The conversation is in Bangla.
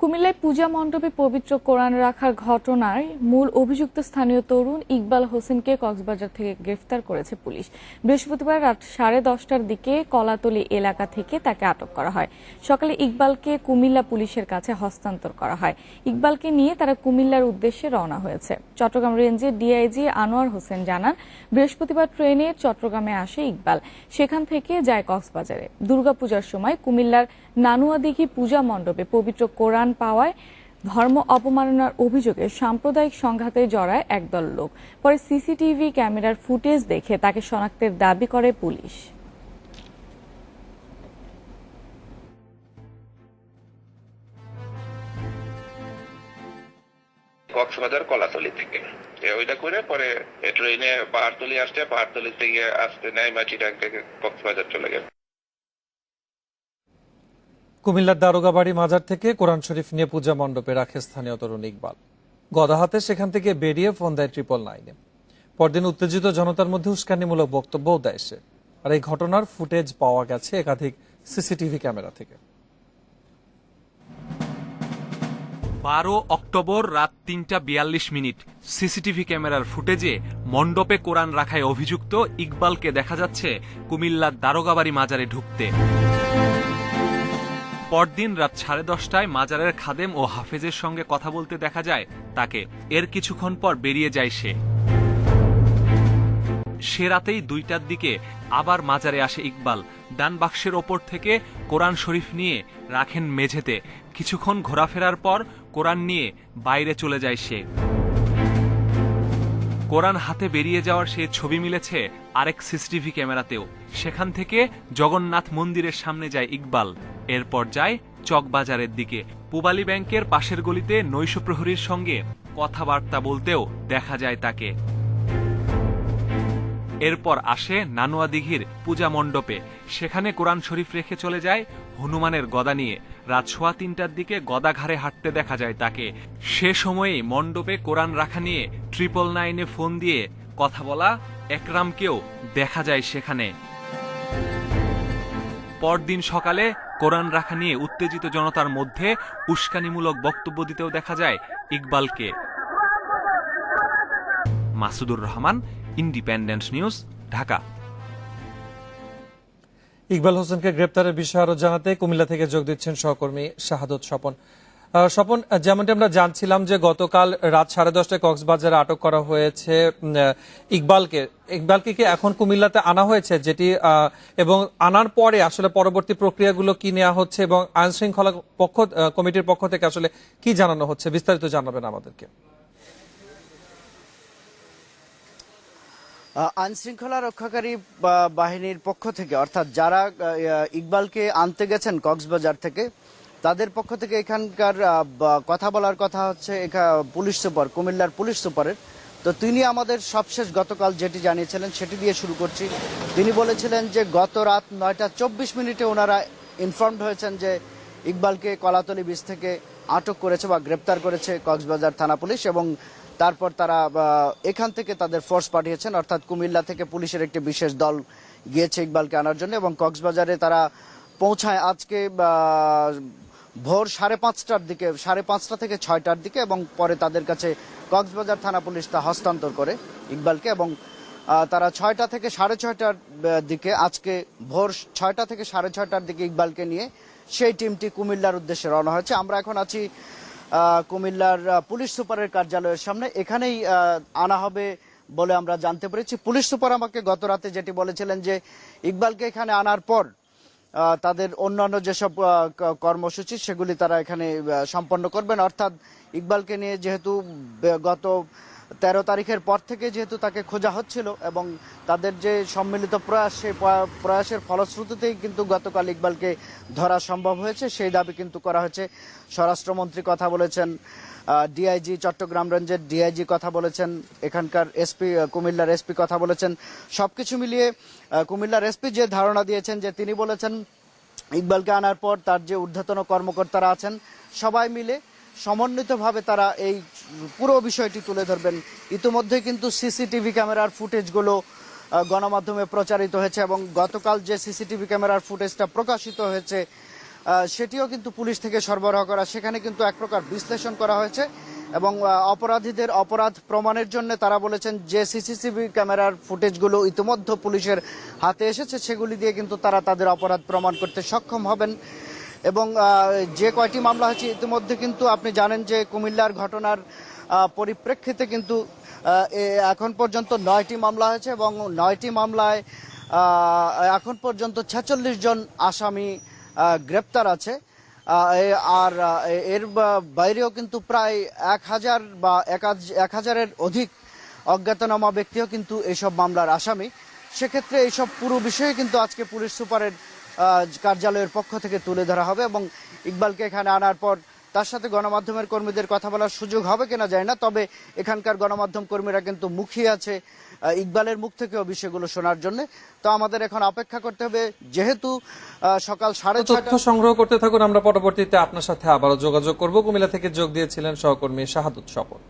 কুমিল্লায় পূজা মণ্ডপে পবিত্র কোরআন রাখার ঘটনায় মূল অভিযুক্ত স্থানীয় তরুণ ইকবাল হোসেনকে কক্সবাজার থেকে গ্রেফতার করেছে পুলিশ। বৃহস্পতিবার রাত সাড়ে দশটার দিকে কলাতলি এলাকা থেকে তাকে আটক করা হয়। সকালে ইকবালকে কুমিল্লা পুলিশের কাছে হস্তান্তর করা হয়। ইকবালকে নিয়ে তারা কুমিল্লার উদ্দেশ্যে রওনা হয়েছে। চট্টগ্রাম রেঞ্জের ডিআইজি আনোয়ার হোসেন জানান, বৃহস্পতিবার ট্রেনে চট্টগ্রামে আসে ইকবাল। সেখান থেকে যায় কক্সবাজারে। দুর্গাপূজার সময় কুমিল্লার নানুয়াদিঘি পূজা মণ্ডপে পবিত্র কোরআন পাওয়ায় ধর্ম অপমাননার অভিযোগে সাম্প্রদায়িক সংঘাতে জড়ায় একদল লোক। পরে সিসিটিভি ক্যামেরার ফুটেজ দেখে তাকে শনাক্তের দাবি করে পুলিশ। কক্সবাজার কলাতলি থেকে। ওইটা করে পরে ট্রেনে পাহাড়তলি আসছে পাহাড়তলি থেকে আসতে নেয় মাচিটাক থেকে কক্সবাজার চলে গেল। কুমিল্লার দারোগাবাড়ি মাজার থেকে কোরআন শরীফ নিয়ে পূজা মণ্ডপে রাখে স্থানীয় তরুণ ইকবাল। গদা হাতে সেখান থেকে বেরিয়ে ফোন দেয় ট্রিপল নাইনে পরদিন উত্তেজিত জনতার মধ্যে উস্কানিমূলক বক্তব্যও দেয় সে। আর এই ঘটনার ফুটেজ পাওয়া গেছে একাধিক সিসিটিভি ক্যামেরা থেকে। বারো অক্টোবর রাত তিনটা বিয়াল্লিশ মিনিট, সিসিটিভি ক্যামেরার ফুটেজে মণ্ডপে কোরআন রাখায় অভিযুক্ত ইকবালকে দেখা যাচ্ছে কুমিল্লার দারোগাবাড়ি মাজারে ঢুকতে। পরদিন রাত সাড়ে দশটায় মাজারের খাদেম ও হাফেজের সঙ্গে কথা বলতে দেখা যায়, তাকে এর কিছুক্ষণ পর বেরিয়ে যায় সে। সে রাতেই দুইটার দিকে আবার মাজারে আসে ইকবাল। ডান বাক্সের ওপর থেকে কোরআন শরীফ নিয়ে রাখেন মেঝেতে। কিছুক্ষণ ঘোরাফেরার পর কোরআন নিয়ে বাইরে চলে যায় সে। কোরআন হাতে বেরিয়ে যাওয়ার সে ছবি মিলেছে আরেক সিসিটিভি ক্যামেরাতেও। সেখান থেকে জগন্নাথ মন্দিরের সামনে যায় ইকবাল। এরপর যায় চকবাজারের দিকে। পুবালী ব্যাংকের পাশের গলিতে নৈশ প্রহরীর সঙ্গে কথাবার্তা বলতেও দেখা যায় তাকে। এরপর আসে নানুয়া দিঘির পূজা মণ্ডপে। সেখানে কোরআন শরীফ রেখে চলে যায় হনুমানের গদা নিয়ে। রাত সোয়া তিনটার দিকে গদা ঘাড়ে হাঁটতে দেখা যায় তাকে। সে সময়েই মণ্ডপে কোরআন রাখা নিয়ে ট্রিপল নাইনে ফোন দিয়ে কথা বলা একরামকেও দেখা যায় সেখানে। পরদিন সকালে কোরআন রাখা নিয়ে উত্তেজিত জনতার মধ্যে উস্কানিমূলক বক্তব্য দিতেও দেখা যায় ইকবালকে। Masudur Rahman, Independent News, Dhaka. Iqbal হোসেনকে গ্রেপ্তারের বিষয়ে আরও জানাতে কুমিল্লা থেকে যোগ দিচ্ছেন সহকর্মী শাহাদত স্বপন। স্বপন, যেমনটি আমরা জানছিলাম যে গতকাল রাত সাড়ে দশটায় কক্সবাজারে আটক করা হয়েছে ইকবালকে। ইকবালকে কি এখন কুমিল্লাতে আনা হয়েছে যেটি এবং আনার পরে আসলে পরবর্তী প্রক্রিয়াগুলো কি নেওয়া হচ্ছে এবং আইন শৃঙ্খলা পক্ষ কমিটির পক্ষ থেকে আসলে কি জানানো হচ্ছে? বিস্তারিত জানাবেন আমাদেরকে। আইন শৃঙ্খলা রক্ষাকারী বাহিনীর পক্ষ থেকে, অর্থাৎ যারা ইকবালকে আনতে গেছেন কক্সবাজার থেকে তাদের পক্ষ থেকে এখানকার কথা বলার কথা হচ্ছে পুলিশ সুপার, কুমিল্লার পুলিশ সুপারের। তো তিনি আমাদের সবশেষ গতকাল যেটি জানিয়েছিলেন সেটি দিয়ে শুরু করছি। তিনি বলেছিলেন যে গত রাত নয়টা চব্বিশ মিনিটে ওনারা ইনফর্মড হয়েছেন যে ইকবালকে কলাতলি বীজ থেকে আটক করেছে বা গ্রেপ্তার করেছে কক্সবাজার থানা পুলিশ এবং তারপর তারা এখান থেকে তাদের ফোর্স পাঠিয়েছেন। অর্থাৎ কুমিল্লা থেকে পুলিশের একটি বিশেষ দল গিয়েছে ইকবালকে আনার জন্য এবং কক্সবাজারে তারা পৌঁছায়। আজকে ভোর সাড়ে পাঁচটার দিকে, সাড়ে পাঁচটা থেকে ছয়টার দিকে এবং পরে তাদের কাছে কক্সবাজার থানা পুলিশ তা হস্তান্তর করে ইকবালকে এবং তারা ছয়টা থেকে সাড়ে ছয়টার দিকে আজকে ভোর ছয়টা থেকে সাড়ে ছয়টার দিকে ইকবালকে নিয়ে সেই টিমটি কুমিল্লার উদ্দেশ্যে রওনা হয়েছে। আমরা এখন আছি কুমিল্লার পুলিশ সুপারের কার্যালয়ের সামনে। এখানেই আনা হবে বলে আমরা জানতে পেরেছি। পুলিশ সুপার আমাকে গত রাতে যেটি বলেছিলেন যে ইকবালকে এখানে আনার পর তাদের অন্যান্য যেসব কর্মসূচি সেগুলি তারা এখানে সম্পন্ন করবেন। অর্থাৎ ইকবালকে নিয়ে যেহেতু গত তেরো তারিখের পর থেকে যেহেতু তাকে খোঁজা হচ্ছিল এবং তাদের যে সম্মিলিত প্রয়াস সেই প্রয়াসের ফলশ্রুতিতেই কিন্তু গতকাল ইকবালকে ধরা সম্ভব হয়েছে। সেই দাবি কিন্তু করা হয়েছে। স্বরাষ্ট্রমন্ত্রী কথা বলেছেন ডিআইজি চট্টগ্রাম রেঞ্জের ডিআইজি কথা বলেছেন এখানকার এসপি কুমিল্লার এসপি কথা বলেছেন। সবকিছু মিলিয়ে আহ, কুমিল্লার এসপি যে ধারণা দিয়েছেন যে তিনি বলেছেন ইকবালকে আনার পর তার যে ঊর্ধ্বতন কর্মকর্তারা আছেন সবাই মিলে সমন্বিতভাবে তারা এই পুরো বিষয়টি তুলে ধরবেন। ইতিমধ্যে কিন্তু সিসিটিভি ক্যামেরার ফুটেজগুলো গণমাধ্যমে প্রচারিত হয়েছে এবং গতকাল যে সিসিটিভি ক্যামেরার ফুটেজটা প্রকাশিত হয়েছে সেটিও কিন্তু পুলিশ থেকে সরবরাহ করা। সেখানে কিন্তু এক প্রকার বিশ্লেষণ করা হয়েছে এবং অপরাধীদের অপরাধ প্রমাণের জন্য তারা বলেছেন যে সিসিটিভি ক্যামেরার ফুটেজগুলো ইতিমধ্যে পুলিশের হাতে এসেছে। সেগুলি দিয়ে কিন্তু তারা তাদের অপরাধ প্রমাণ করতে সক্ষম হবেন। এবং যে কয়টি মামলা হয়েছে ইতিমধ্যে কিন্তু আপনি জানেন যে কুমিল্লার ঘটনার পরিপ্রেক্ষিতে কিন্তু এখন পর্যন্ত নয়টি মামলা হয়েছে এবং নয়টি মামলায় এখন পর্যন্ত ছেচল্লিশ জন আসামি গ্রেপ্তার আছে। আর এর বাইরেও কিন্তু প্রায় এক হাজার বা এক হাজ- এক হাজারের অধিক অজ্ঞাতনামা ব্যক্তিও কিন্তু এইসব মামলার আসামি। সেক্ষেত্রে এইসব পুরো বিষয়ে কিন্তু আজকে পুলিশ সুপারের কার্যালয়ের পক্ষ থেকে তুলে ধরা হবে এবং ইকবালকে এখানে আনার পর তার সাথে গণমাধ্যমের কর্মীদের কথা বলার সুযোগ হবে কিনা যায় না তবে এখানকার গণমাধ্যম কর্মীরা কিন্তু মুখিয়ে আছে ইকবালের মুখ থেকেও বিষয়গুলো শোনার জন্য। তো আমাদের এখন অপেক্ষা করতে হবে যেহেতু সকাল সাড়ে তথ্য সংগ্রহ করতে থাকুন আমরা পরবর্তীতে আপনার সাথে আবারও যোগাযোগ করব। কুমিল্লা থেকে যোগ দিয়েছিলেন সহকর্মী শাহাদুত স্বপন।